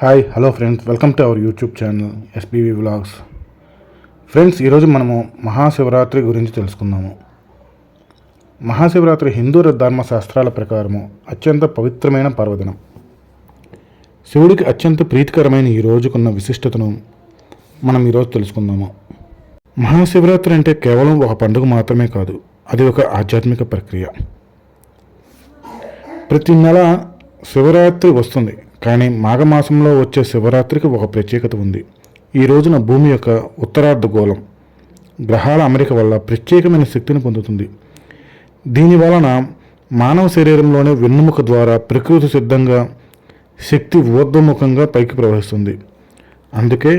Hi hello friends welcome to our YouTube channel SPV vlogs friends ఈరోజు మనము మహాశివరాత్రి గురించి తెలుసుకుందాము. మహాశివరాత్రి హిందూ ధర్మ శాస్త్రాల ప్రకారము అత్యంత పవిత్రమైన పర్వదినం. శివుడికి అత్యంత ప్రీతికరమైన ఈ రోజుకున్న విశిష్టతను మనం ఈరోజు తెలుసుకుందాము. మహాశివరాత్రి అంటే కేవలం ఒక పండుగ మాత్రమే కాదు అది ఒక ఆధ్యాత్మిక ప్రక్రియ. ప్రతి నెల శివరాత్రి వస్తుంది. కానీ మాఘమాసంలో వచ్చే శివరాత్రికి ఒక ప్రత్యేకత ఉంది. ఈ రోజున భూమి యొక్క ఉత్తరార్ధ గోళం గ్రహాల అమరిక వల్ల ప్రత్యేకమైన శక్తిని పొందుతుంది. దీని వలన మానవ శరీరంలోనే వెన్నుముక ద్వారా ప్రకృతి సిద్ధంగా శక్తి ఊర్ధ్వముఖంగా పైకి ప్రవహిస్తుంది. అందుకే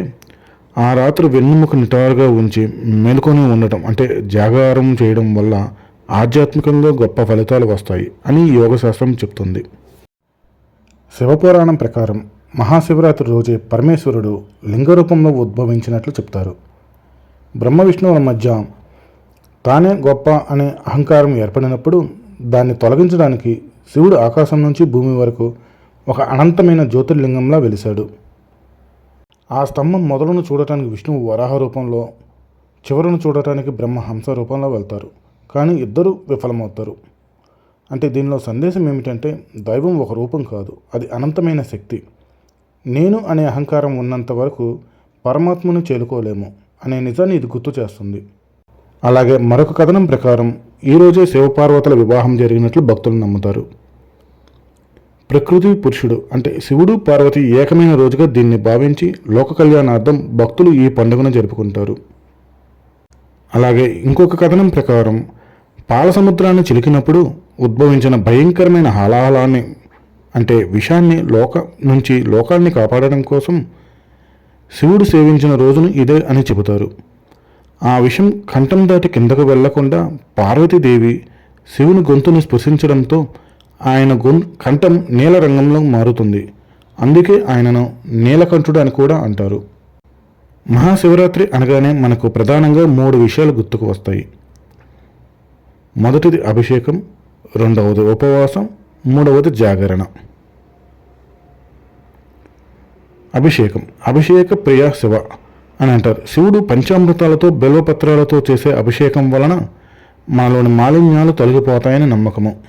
ఆ రాత్రి వెన్నుముక నిటారుగా ఉంచి మేలుకొని ఉండటం అంటే జాగారం చేయడం వల్ల ఆధ్యాత్మికంగా గొప్ప ఫలితాలు వస్తాయి అని యోగశాస్త్రం చెప్తుంది. శివపురాణం ప్రకారం మహాశివరాత్రి రోజే పరమేశ్వరుడు లింగ రూపంలో ఉద్భవించినట్లు చెప్తారు. బ్రహ్మ విష్ణువుల మధ్య తానే గొప్ప అనే అహంకారం ఏర్పడినప్పుడు దాన్ని తొలగించడానికి శివుడు ఆకాశం నుంచి భూమి వరకు ఒక అనంతమైన జ్యోతిర్లింగంలా వెలిశాడు. ఆ స్తంభం మొదలును చూడటానికి విష్ణువు వరాహ రూపంలో చివరను చూడటానికి బ్రహ్మ హంస రూపంలో వెళ్తారు. కానీ ఇద్దరూ విఫలమవుతారు. అంటే దీనిలో సందేశం ఏమిటంటే దైవం ఒక రూపం కాదు అది అనంతమైన శక్తి. నేను అనే అహంకారం ఉన్నంత వరకు పరమాత్మను చేరుకోలేము అనే నిజాన్ని ఇది గుర్తు చేస్తుంది. అలాగే మరొక కథనం ప్రకారం ఈరోజే శివపార్వతుల వివాహం జరిగినట్లు భక్తులు నమ్ముతారు. ప్రకృతి పురుషుడు అంటే శివుడు పార్వతి ఏకమైన రోజుగా దీన్ని భావించి లోక కళ్యాణార్థం భక్తులు ఈ పండుగను జరుపుకుంటారు. అలాగే ఇంకొక కథనం ప్రకారం పాల సముద్రాన్ని చిలికినప్పుడు ఉద్భవించిన భయంకరమైన హాలాహలాన్ని అంటే విషాన్ని లోక నుంచి లోకాన్ని కాపాడడం కోసం శివుడు సేవించిన రోజును ఇదే అని చెబుతారు. ఆ విషం కంఠం దాటి కిందకు వెళ్ళకుండా పార్వతీదేవి శివుని గొంతును స్పృశించడంతో ఆయన గొం కంఠం నీల రంగంలో మారుతుంది. అందుకే ఆయనను నీలకంఠుడు అని కూడా అంటారు. మహాశివరాత్రి అనగానే మనకు ప్రధానంగా మూడు విషయాలు గుర్తుకు వస్తాయి. మొదటిది అభిషేకం రెండవది ఉపవాసం మూడవది జాగరణ. అభిషేకం. అభిషేక ప్రియ శివ అని అంటారు. శివుడు పంచామృతాలతో బెల్వపత్రాలతో చేసే అభిషేకం వలన మనలోని మాలిన్యాలు తొలగిపోతాయని నమ్మకము.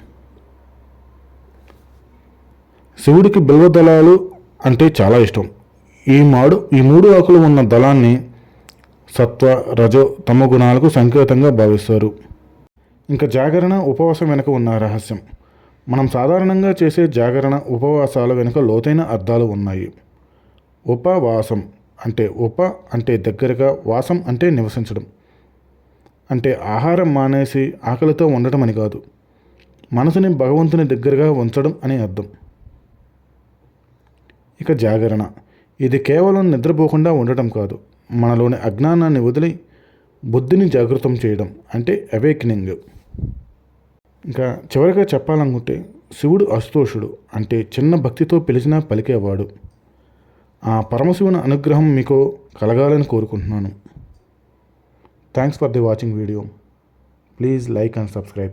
శివుడికి బిల్వ దళాలు అంటే చాలా ఇష్టం. ఈ మాడు ఈ మూడు ఆకులు ఉన్న దళాన్ని సత్వ రజో తమ గుణాలకు సంకేతంగా భావిస్తారు. ఇంకా జాగరణ ఉపవాసం వెనుక ఉన్న రహస్యం. మనం సాధారణంగా చేసే జాగరణ ఉపవాసాల వెనుక లోతైన అర్థాలు ఉన్నాయి. ఉపవాసం అంటే ఉప అంటే దగ్గరగా వాసం అంటే నివసించడం. అంటే ఆహారం మానేసి ఆకలితో ఉండటం అని కాదు. మనసుని భగవంతుని దగ్గరగా ఉంచడం అని అర్థం. ఇక జాగరణ. ఇది కేవలం నిద్రపోకుండా ఉండటం కాదు. మనలోని అజ్ఞానాన్ని వదిలి బుద్ధిని జాగృతం చేయడం అంటే అవేకనింగ్ ఇంకా చివరిగా చెప్పాలనుకుంటే శివుడు అస్తోషుడు అంటే చిన్న భక్తితో పిలిచినా పలికేవాడు. ఆ పరమశివుని అనుగ్రహం మీకు కలగాలని కోరుకుంటున్నాను. Thanks for the watching video please like and subscribe